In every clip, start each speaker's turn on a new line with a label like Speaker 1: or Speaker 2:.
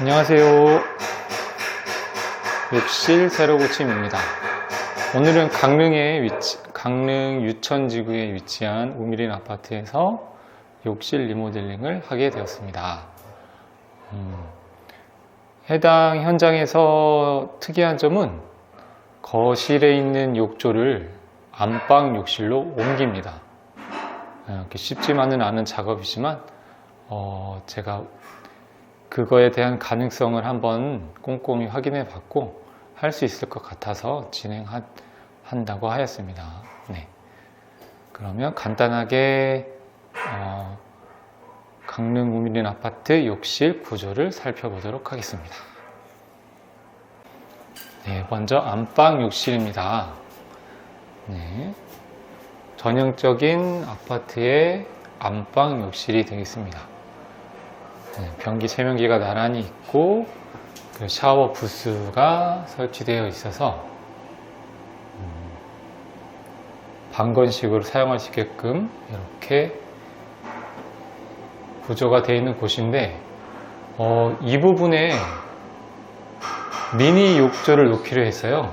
Speaker 1: 안녕하세요. 욕실 새로 고침입니다. 오늘은 강릉에 위치, 강릉 유천지구에 위치한 우미린 아파트에서 욕실 리모델링을 하게 되었습니다. 음, 해당 현장에서 특이한 점은 거실에 있는 욕조를 안방 욕실로 옮깁니다. 어, 쉽지만은 않은 작업이지만 어, 제가 그거에 대한 가능성을 한번 꼼꼼히 확인해 봤고 할 수 있을 것 같아서 진행한다고 하였습니다. 네. 그러면 간단하게 어, 강릉 우미린 아파트 욕실 구조를 살펴보도록 하겠습니다. 네, 먼저 안방 욕실입니다. 네. 전형적인 아파트의 안방 욕실이 되겠습니다. 네, 변기 세면기가 나란히 있고 그 샤워 부스가 설치되어 있어서 음, 방건식으로 사용할 수 있게끔 이렇게 구조가 되어 있는 곳인데 어, 이 부분에 미니 욕조를 놓기로 했어요.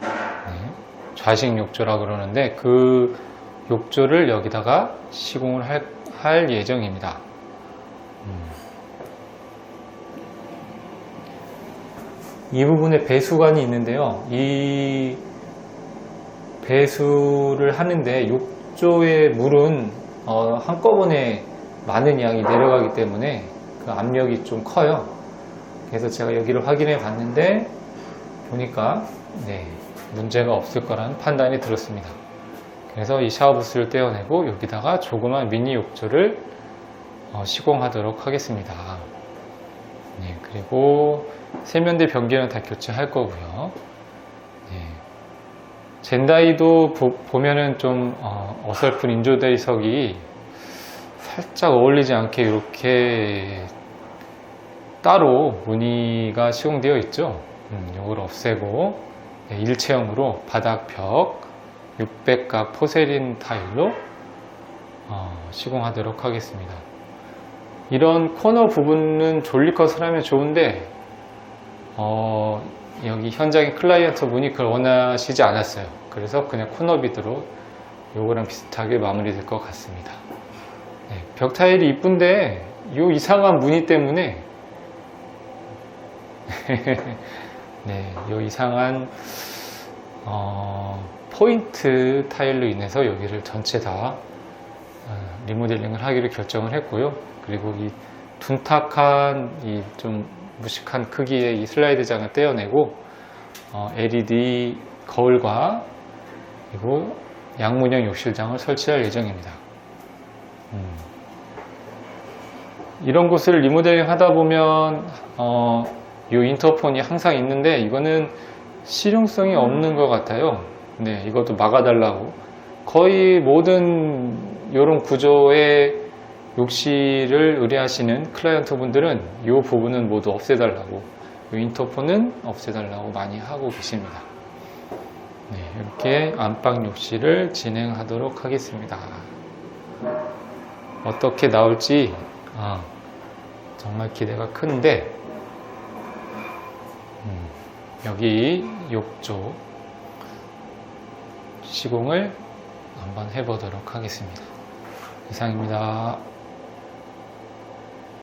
Speaker 1: 네, 좌식 욕조라 그러는데 그 욕조를 여기다가 시공을 할, 할 예정입니다. 음. 이 부분에 배수관이 있는데요. 이 배수를 하는데 욕조의 물은 어, 한꺼번에 많은 양이 내려가기 때문에 그 압력이 좀 커요. 그래서 제가 여기를 확인해 봤는데 보니까 네, 문제가 없을 거라는 판단이 들었습니다. 그래서 이 샤워부스를 떼어내고 여기다가 조그만 미니 욕조를 어, 시공하도록 하겠습니다. 네, 그리고 세면대 변기는 다 교체할 거고요. 네. 젠다이도 보, 면좀 어, 설픈 인조대리석이 살짝 어울리지 않게 이렇게 따로 무늬가 시공되어 있죠. 음, 이걸 없애고 네, 일체형으로 바닥벽 600각 포세린 타일로 어, 시공하도록 하겠습니다. 이런 코너 부분은 졸리컷을 하면 좋은데 어, 여기 현장의 클라이언트 분이 그걸 원하시지 않았어요. 그래서 그냥 코너 비드로 요거랑 비슷하게 마무리 될 것 같습니다. 네, 벽 타일이 이쁜데 요 이상한 무늬 때문에 네, 요 이상한 어, 포인트 타일로 인해서 여기를 전체 다 어, 리모델링을 하기로 결정을 했고요. 그리고 이 둔탁한 이 좀 무식한 크기의 이 슬라이드장을 떼어내고 어, LED 거울과 그리고 양문형 욕실장을 설치할 예정입니다. 음. 이런 곳을 리모델링 하다 보면 어, 이 인터폰이 항상 있는데 이거는 실용성이 없는 것 같아요. 네, 이것도 막아달라고. 거의 모든 이런 구조의 욕실을 의뢰하시는 클라이언트 분들은 이 부분은 모두 없애달라고, 이 인터폰은 없애달라고 많이 하고 계십니다. 네, 이렇게 안방 욕실을 진행하도록 하겠습니다. 어떻게 나올지 아, 정말 기대가 큰데 음, 여기 욕조 시공을 한번 해보도록 하겠습니다. 이상입니다.